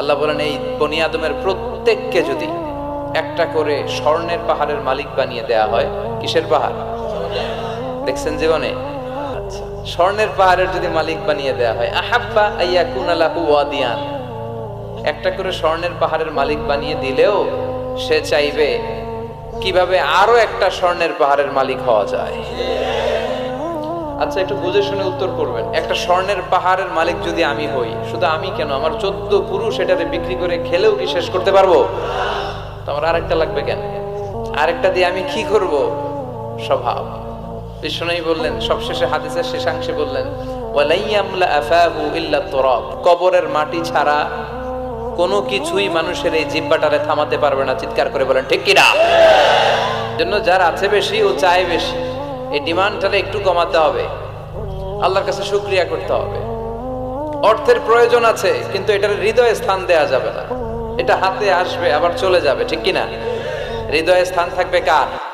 আল্লাহ বলেন, এই বনি আদমের প্রত্যেককে যদি একটা করে স্বর্ণের পাহাড়ের মালিক বানিয়ে দেয়া হয়, কিসের পাহাড়? দেখছেন জীবনে? আচ্ছা স্বর্ণের পাহাড়ের যদি মালিক বানিয়ে দেয়া হয়, আহাব্বা আইয়াকুন আলাহু ওয়াদিয়ান। একটা করে স্বর্ণের পাহাড়ের মালিক বানিয়ে দিলেও সে চাইবে, কীভাবে আরও একটা স্বর্ণের পাহাড়ের মালিক হওয়া যায়? আচ্ছা একটু বুঝে শুনে উত্তর করবেন। একটা স্বর্ণের পাহাড়ের মালিক যদি আমি হই, শুধু আমি কেন? আমার চোদ্দ পুরুষ এটাতে বিক্রি করে খেলেও কি শেষ করতে পারব? তো আমার আরেকটা লাগবে কেন? আরেকটা দিয়ে আমি কি করব? স্বভাব। বিষ্ণু বললেন, সবশেষে হাদিসের শেষাংশে বললেন কবরের মাটি ছাড়া কোনো কিছুই মানুষের এই জিব্বাটারে থামাতে পারবে না। চিৎকার করে বলেন, ঠিক কিনা জন্য যার আছে বেশি, ও চায় বেশি। এই ডিমান্ডটা একটু কমাতে হবে। আল্লাহর কাছে শুক্রিয়া করতে হবে। অর্থের প্রয়োজন আছে, কিন্তু এটার হৃদয়ে স্থান দেয়া যাবে না। এটা হাতে আসবে, আবার চলে যাবে, ঠিক কিনা? হৃদয়ে স্থান থাকবে কার?